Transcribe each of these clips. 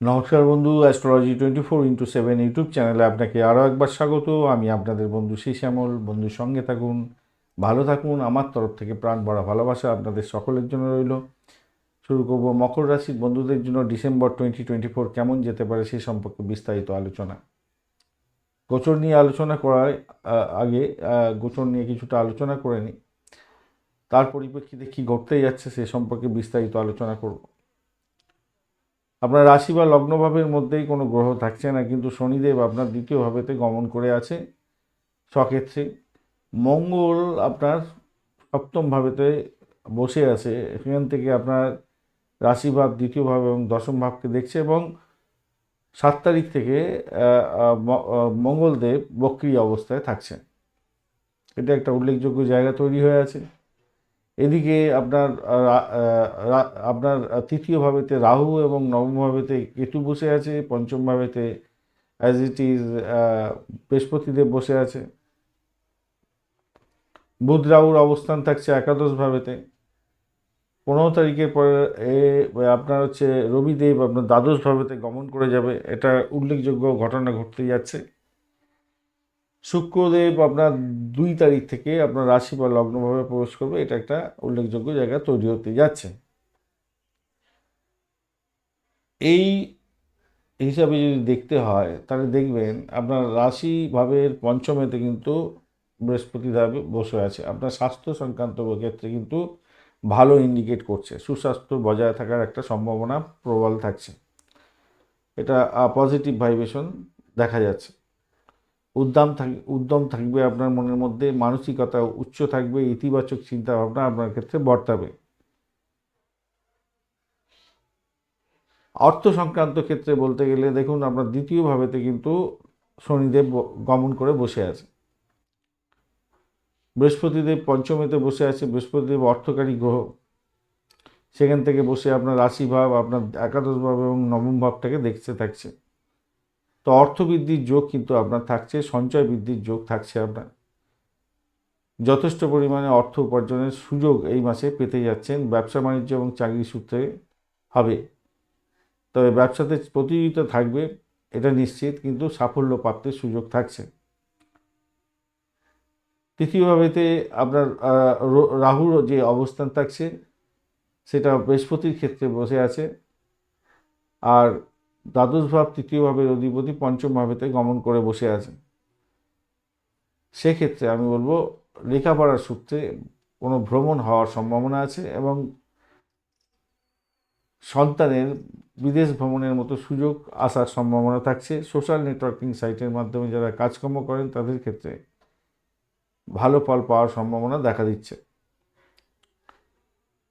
নমস্কার বন্ধু astrology twenty four into seven YouTube চ্যানেলে আপনাকে আরও একবার স্বাগত। আমি আপনাদের বন্ধু শ্যামল বন্ধুর সঙ্গে থাকুন, ভালো থাকুন। আমার তরফ থেকে প্রাণ ভরা ভালোবাসা আপনাদের সকলের জন্য রইল। শুরু করব মকর রাশির বন্ধুদের জন্য ডিসেম্বর টোয়েন্টি টোয়েন্টি ফোর কেমন যেতে পারে সে সম্পর্কে বিস্তারিত আলোচনা। গোচর নিয়ে আলোচনা করার আগে গোচর নিয়ে কিছুটা আলোচনা করে নিই। তার পরিপ্রেক্ষিতে কী ঘটতে যাচ্ছে সে সম্পর্কে বিস্তারিত আলোচনা করব। আপনার রাশি বা লগ্নভাবের মধ্যেই কোনো গ্রহ থাকছে না, কিন্তু শনিদেব আপনার দ্বিতীয় ভাবেতে গমন করে আছে স্বক্ষেত্রে। মঙ্গল আপনার সপ্তম ভাবেতে বসে আছে, এখান থেকে আপনার রাশি ভাব, দ্বিতীয় ভাব এবং দশম ভাবকে দেখছে এবং সাত তারিখ থেকে মঙ্গলদেব বক্রিয় অবস্থায় থাকছে এটা একটা উল্লেখযোগ্য জায়গা তৈরি হয়ে আছে। এদিকে আপনার আপনার তৃতীয় ভাবেতে রাহু এবং নবম ভাবেতে কেতু বসে আছে, পঞ্চম ভাবেতে অ্যাজ ইট ইজ বৃহস্পতিদেব বসে আছে। বুধ রাহুর অবস্থান থাকছে একাদশ ভাবেতে। পনেরো তারিখের পরে এ, আপনার হচ্ছে রবিদেব আপনার দ্বাদশ ভাবেতে গমন করে যাবে। এটা উল্লেখযোগ্য ঘটনা ঘটতে যাচ্ছে। শুক্রদেব আপনার দুই তারিখ থেকে আপনার রাশি বা লগ্নভাবে প্রবেশ করবে। এটা একটা উল্লেখযোগ্য জায়গা তৈরি হতে যাচ্ছে। এই হিসাবে যদি দেখতে হয়, তাহলে দেখবেন আপনার রাশি ভাবের পঞ্চমেতে কিন্তু বৃহস্পতি ভাবে বসে আছে। আপনার স্বাস্থ্য সংক্রান্ত ক্ষেত্রে কিন্তু ভালো ইন্ডিকেট করছে। সুস্বাস্থ্য বজায় থাকার একটা সম্ভাবনা প্রবল থাকছে। এটা পজিটিভ ভাইব্রেশন দেখা যাচ্ছে। উদ্যম থাক, উদ্যম থাকবে আপনার মনের মধ্যে, মানসিকতা উচ্চ থাকবে, ইতিবাচক চিন্তাভাবনা আপনার ক্ষেত্রে বর্তাবে। অর্থ সংক্রান্ত ক্ষেত্রে বলতে গেলে দেখুন, আপনার দ্বিতীয় ভাবেতে কিন্তু শনিদেব গমন করে বসে আছে। বৃহস্পতিদেব পঞ্চমেতে বসে আছে, বৃহস্পতিদেব অর্থকারী গ্রহ। সেখান থেকে বসে আপনার রাশি ভাব, আপনার একাদশ ভাব এবং নবম ভাবটাকে দেখতে থাকছে। তো অর্থ বৃদ্ধির যোগ কিন্তু আপনার থাকছে সঞ্চয় বৃদ্ধির যোগ থাকছে আপনার। যথেষ্ট পরিমাণে অর্থ উপার্জনের সুযোগ এই মাসে পেতে যাচ্ছেন ব্যবসা বাণিজ্য এবং চাকরি সূত্রে হবে। তবে ব্যবসাতে প্রতিযোগিতা থাকবে, এটা নিশ্চিত, কিন্তু সাফল্য প্রাপ্তির সুযোগ থাকছে। তৃতীয়ভাবেতে আপনার রাহুর যে অবস্থান থাকছে, সেটা বৃহস্পতির ক্ষেত্রে বসে আছে। আর দ্বাদশ ভাব তৃতীয় ভাবের অধিপতি পঞ্চম ভাবেতে গমন করে বসে আছে সেক্ষেত্রে আমি বলব লেখাপড়ার সূত্রে কোনো ভ্রমণ হওয়ার সম্ভাবনা আছে এবং সন্তানের বিদেশ ভ্রমণের মতো সুযোগ আসার সম্ভাবনা থাকছে। সোশ্যাল নেটওয়ার্কিং সাইটের মাধ্যমে যারা কাজকর্ম করেন, তাদের ক্ষেত্রে ভালো ফল পাওয়ার সম্ভাবনা দেখা দিচ্ছে।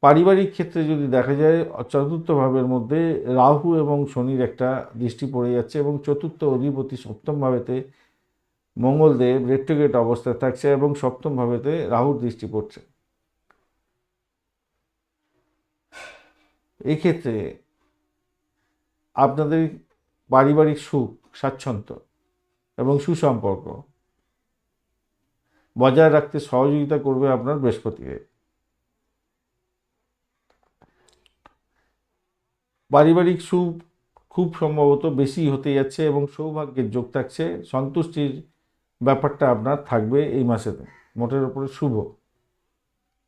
পারিবারিক ক্ষেত্রে যদি দেখা যায়, চতুর্থ ভাবের মধ্যে রাহু এবং শনির একটা দৃষ্টি পড়ে যাচ্ছে এবং চতুর্থ অধিপতি সপ্তম ভাবেতে মঙ্গলদেব রেট্রোগেট অবস্থায় থাকছে এবং সপ্তম ভাবেতে রাহুর দৃষ্টি পড়ছে। এক্ষেত্রে আপনাদের পারিবারিক সুখ, স্বাচ্ছন্দ্য এবং সুসম্পর্ক বজায় রাখতে সহযোগিতা করবে আপনার বৃহস্পতিকে পারিবারিক সুখ খুব সম্ভবত বেশি হতে যাচ্ছে এবং সৌভাগ্যের যোগ থাকছে। সন্তুষ্টির ব্যাপারটা আপনার থাকবে এই মাসেতে। মোটের উপরে শুভ।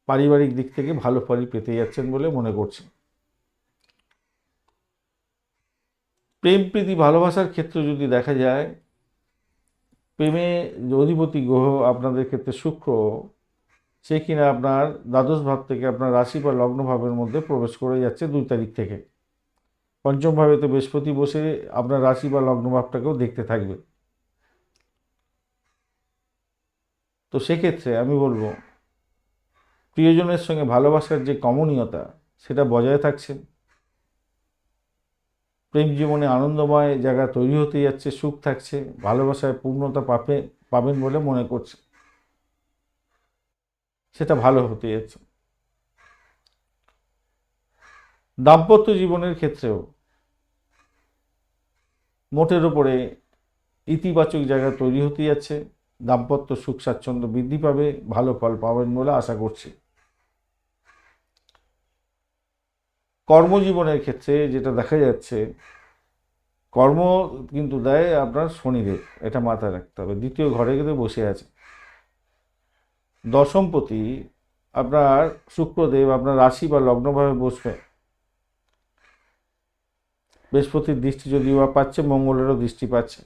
পারিবারিক দিক থেকে ভালো ফলই পেতে যাচ্ছেন বলে মনে করছি। প্রেম, প্রীতি, ভালোবাসার ক্ষেত্রে যদি দেখা যায়, প্রেমে অধিপতি গ্রহ আপনাদের ক্ষেত্রে শুক্র, সে কিনা আপনার দ্বাদশ ভাব থেকে আপনার রাশি বা লগ্ন ভাবের মধ্যে প্রবেশ করে যাচ্ছে দুই তারিখ থেকে। পঞ্চম ভাবেতে বৃহস্পতি বসে আপনার রাশি বা লগ্ন ভাবটাকেও দেখতে থাকবে। তো সেক্ষেত্রে আমি বলব, প্রিয়জনের সঙ্গে ভালোবাসার যে কমনীয়তা, সেটা বজায় থাকছে। প্রেম জীবনে আনন্দময় জায়গা তৈরি হতে যাচ্ছে, সুখ থাকছে, ভালোবাসায় পূর্ণতা পাবে পাবেন বলে মনে করছে। সেটা ভালো হতে যাচ্ছে। দাম্পত্য জীবনের ক্ষেত্রেও মোটের ওপরে ইতিবাচক জায়গা তৈরি হতে যাচ্ছে। দাম্পত্য সুখ স্বাচ্ছন্দ্য বৃদ্ধি পাবে, ভালো ফল পাবেন বলে আশা করছি। কর্মজীবনের ক্ষেত্রে যেটা দেখা যাচ্ছে, কর্ম কিন্তু দেয় আপনার শনিদেব, এটা মাথায় রাখতে হবে। দ্বিতীয় ঘরে কিন্তু বসে আছে। দশমপতি আপনার শুক্রদেব আপনার রাশি বা লগ্নভাবে বসবে। বৃহস্পতির দৃষ্টি যদিও বা পাচ্ছে, মঙ্গলেরও দৃষ্টি পাচ্ছে।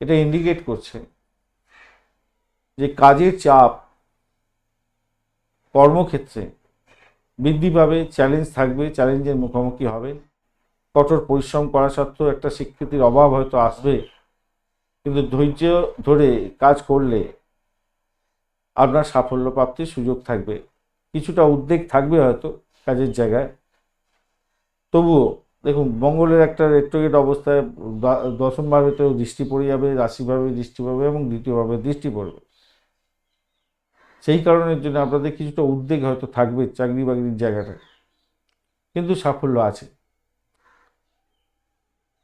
এটা ইন্ডিকেট করছে যে কাজের চাপ কর্মক্ষেত্রে বৃদ্ধি পাবে চ্যালেঞ্জ থাকবে চ্যালেঞ্জের মুখোমুখি হবে। কঠোর পরিশ্রম করা সত্ত্বেও একটা স্বীকৃতির অভাব হয়তো আসবে, কিন্তু ধৈর্য ধরে কাজ করলে আপনার সাফল্য প্রাপ্তির সুযোগ থাকবে। কিছুটা উদ্বেগ থাকবে হয়তো কাজের জায়গায়। তবুও দেখুন, মঙ্গলের একটা রেট্রোগেট অবস্থায় দ- দশম ভাবেতেও দৃষ্টি পড়ে যাবে, রাশিভাবে দৃষ্টি পড়বে এবং দ্বিতীয়ভাবে দৃষ্টি পড়বে। সেই কারণের জন্য আপনাদের কিছুটা উদ্বেগ হয়তো থাকবে চাকরি বাকরির জায়গাটা কিন্তু সাফল্য আছে।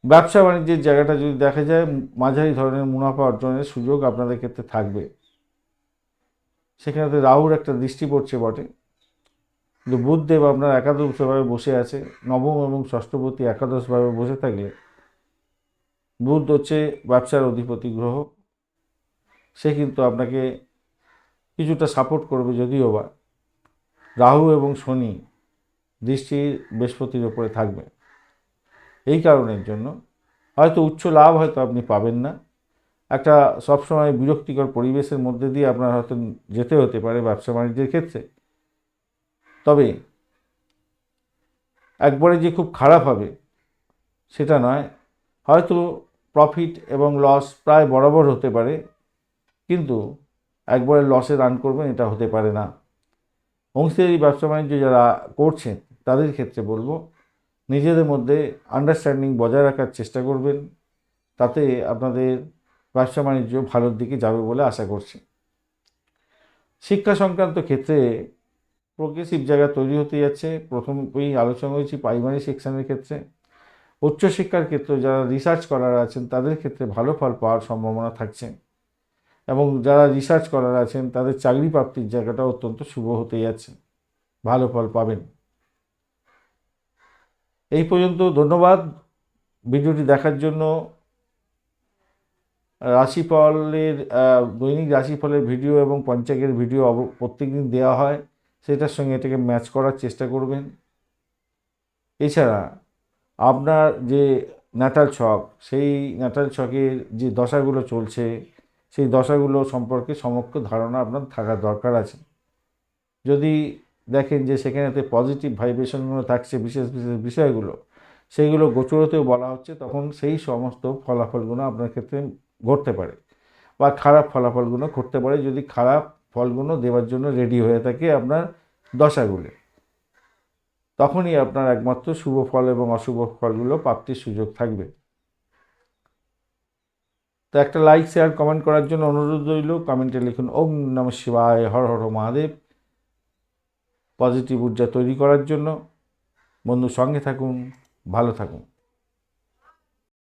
ব্যবসা বাণিজ্যের জায়গাটা যদি দেখা যায়, মাঝারি ধরনের মুনাফা অর্জনের সুযোগ আপনাদের ক্ষেত্রে থাকবে। সেখানে রাহুর একটা দৃষ্টি পড়ছে বটে। কিন্তু বুধদেব আপনার একাদশভাবে বসে আছে, নবম এবং ষষ্ঠপতি একাদশভাবে বসে থাকলে বুধ হচ্ছে ব্যবসার অধিপতি গ্রহ। সে কিন্তু আপনাকে কিছুটা সাপোর্ট করবে যদিও বা রাহু এবং শনি দৃষ্টি বৃহস্পতির ওপরে থাকবে। এই কারণের জন্য হয়তো উচ্চ লাভ হয়তো আপনি পাবেন না। একটা সবসময় বিরক্তিকর পরিবেশের মধ্যে দিয়ে আপনার হয়তো যেতে হতে পারে ব্যবসা বাণিজ্যের ক্ষেত্রে। তবে একবারে যে খুব খারাপ হবে সেটা নয়। হয়তো প্রফিট এবং লস প্রায় বরাবর হতে পারে, কিন্তু একবারে লসে রান করবেন এটা হতে পারে না। অংশীদারি ব্যবসা বাণিজ্য যারা করছেন, তাদের ক্ষেত্রে বলব, নিজেদের মধ্যে আন্ডারস্ট্যান্ডিং বজায় রাখার চেষ্টা করবেন, তাতে আপনাদের ব্যবসা বাণিজ্য ভালোর দিকে যাবে বলে আশা করছি। শিক্ষা সংক্রান্ত ক্ষেত্রে প্রোগ্রেসিভ জায়গা তৈরি হতে যাচ্ছে। প্রথম ওই আলোচনা হয়েছি প্রাইমারি সেকশনের ক্ষেত্রে। উচ্চশিক্ষার ক্ষেত্রে যারা রিসার্চ করার আছেন, তাদের ক্ষেত্রে ভালো ফল পাওয়ার সম্ভাবনা থাকছে। এবং যারা রিসার্চ করার আছেন, তাদের চাকরি প্রাপ্তির জায়গাটা অত্যন্ত শুভ হতে যাচ্ছে। ভালো ফল পাবেন। এই পর্যন্ত ধন্যবাদ ভিডিওটি দেখার জন্য। রাশিফলের দৈনিক রাশিফলের ভিডিও এবং পঞ্চাঙ্গের ভিডিও অব- প্রত্যেকদিন দেওয়া হয়। সেটার সঙ্গে এটাকে ম্যাচ করার চেষ্টা করবেন। এছাড়া আপনার যে ন্যাটাল ছক সেই ন্যাটাল ছকের যে দশাগুলো চলছে, সেই দশাগুলো সম্পর্কে সমক্ষ ধারণা আপনার থাকা দরকার আছে। যদি দেখেন যে সেখানেতে পজিটিভ ভাইব্রেশনগুলো থাকছে, বিশেষ বিশেষ বিষয়গুলো, সেইগুলো গোচরতেও বলা হচ্ছে, তখন সেই সমস্ত ফলাফলগুলো আপনার ক্ষেত্রে ঘটতে পারে বা খারাপ ফলাফলগুলো ঘটতে পারে। যদি খারাপ ফলগুলো দেওয়ার জন্য রেডি হয়ে থাকে আপনার দশাগুলো। তখনই আপনার একমাত্র শুভ ফল এবং অশুভ ফলগুলো প্রাপ্তির সুযোগ থাকবে। তো একটা লাইক শেয়ার কমেন্ট করার জন্য অনুরোধ রইল। কমেন্টে লিখুন, ওম নম শিবায়, হর হর মহাদেব। পজিটিভ ঊর্জা তৈরি করার জন্য। বন্ধু সঙ্গে থাকুন, ভালো থাকুন।